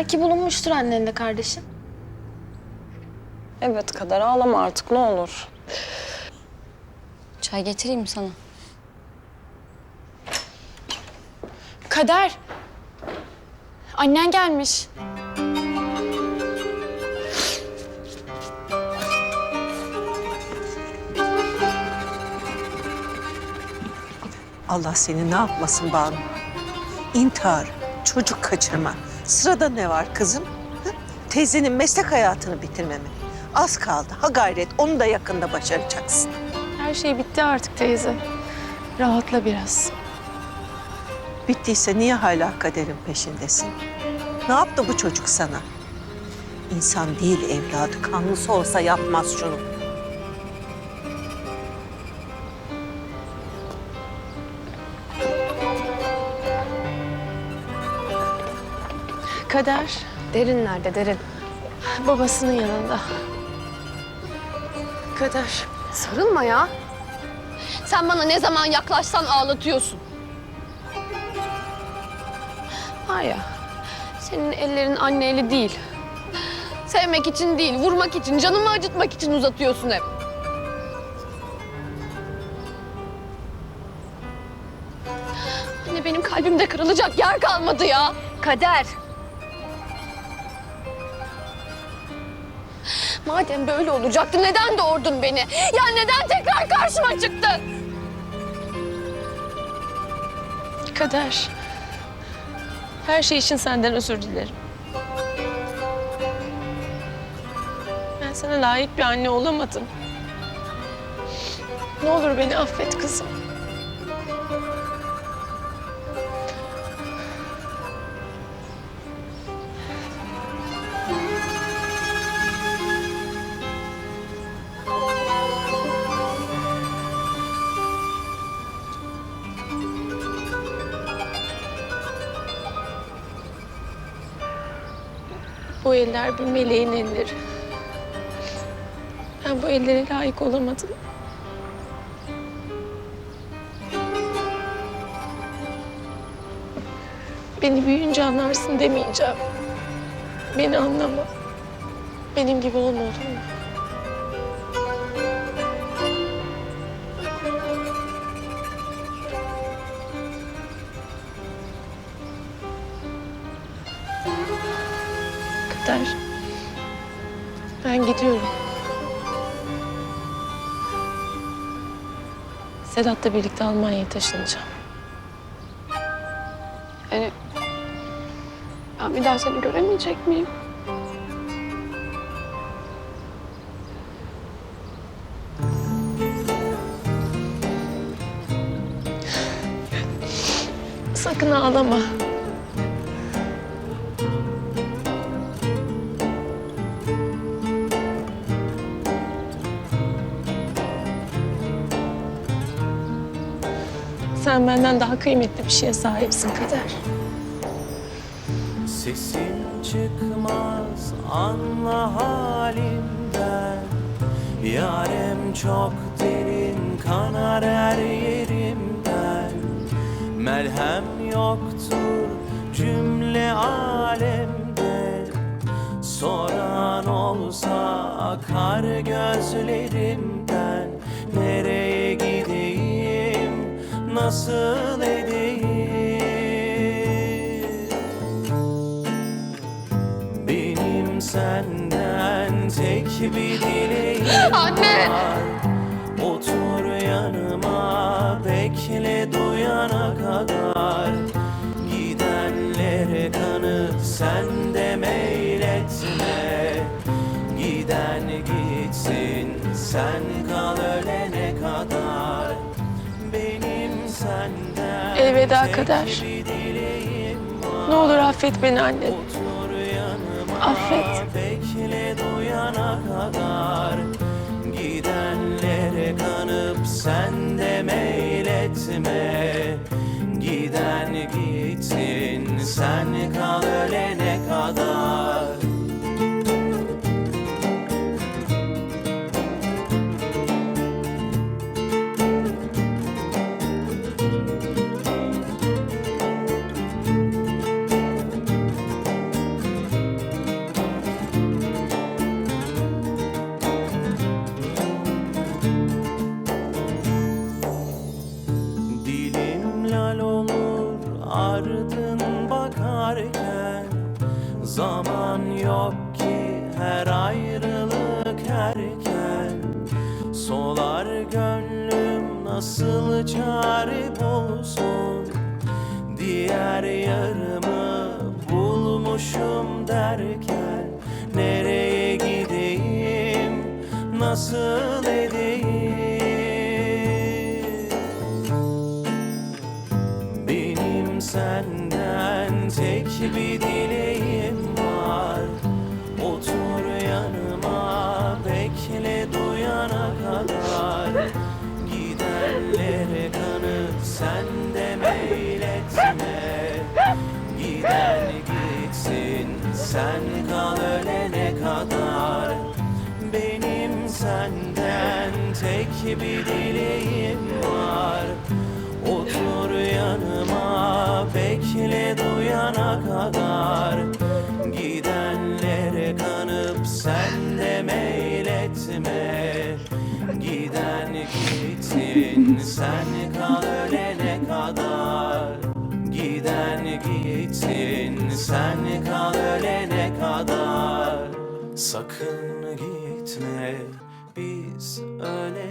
Belki bulunmuştur annenle kardeşin. Evet Kader ağlama artık ne olur. Çay getireyim mi sana? Kader. Annen gelmiş. Allah seni ne yapmasın Banu? İntihar, çocuk kaçırma. Sırada ne var kızım? Hı? Teyzenin meslek hayatını bitirme mi? Az kaldı. Ha gayret onu da yakında başaracaksın. Her şey bitti artık teyze. Rahatla biraz. Bittiyse niye hala kaderin peşindesin? Ne yaptı bu çocuk sana? İnsan değil evladı. Kanlısı olsa yapmaz şunu. Kader Derin nerede derin? babasının yanında. Kader. Sarılma ya. Sen bana ne zaman yaklaşsan ağlatıyorsun. Var ya, senin ellerin anne eli değil. Sevmek için değil, vurmak için, canımı acıtmak için uzatıyorsun hep. Anne benim kalbimde kırılacak yer kalmadı ya. Kader. Madem böyle olacaktı neden doğurdun beni? Ya neden tekrar karşıma çıktın? Kader. Her şey için senden özür dilerim. Ben sana layık bir anne olamadım. Ne olur beni affet kızım. Bu eller bir meleğin elleri. Ben bu ellere layık olamadım. Beni büyüyünce anlarsın demeyeceğim. Beni anlama. Benim gibi olma olur mu? Gidiyorum. Sedat'la birlikte Almanya'ya taşınacağım. Yani ben bir daha seni göremeyecek miyim? Sakın ağlama. Sen benden daha kıymetli bir şeye sahipsin Kader. Sesim çıkmaz anla halimden Yarem çok derin kanar her yerimden. Merhem yoktur cümle alemde. Soran olsa akar gözlerimden. Nereye nasıl edeyim? Benim senden tek bir dileğim Anne! var. Otur yanıma bekle duyana kadar. Gidenlere kanıp sen de meyletme. Giden gitsin sen kal ölene kadar Elveda Kader. Ne olur affet beni anne. Affet. bekle duyana kadar Gidenlere kanıp sen de meyletme Giden gitsin sen kal ölene Zaman yok ki her ayrılık erken Solar gönlüm nasıl çare bulsun? Diğer yarımı bulmuşum derken Nereye gideyim, nasıl edeyim? Benim senden tek bir dileğim var. Otur yanıma bekle duyana kadar. Gidenlere kanıp sen de meyletme. Giden gitsin sen kal ölene kadar. Benim senden tek bir dileğim var duyana kadar Gidenlere kanıp sen de meyletme. Giden gitsin sen kal ölene kadar. Giden gitsin sen kal ölene kadar. Sakın gitme biz ölene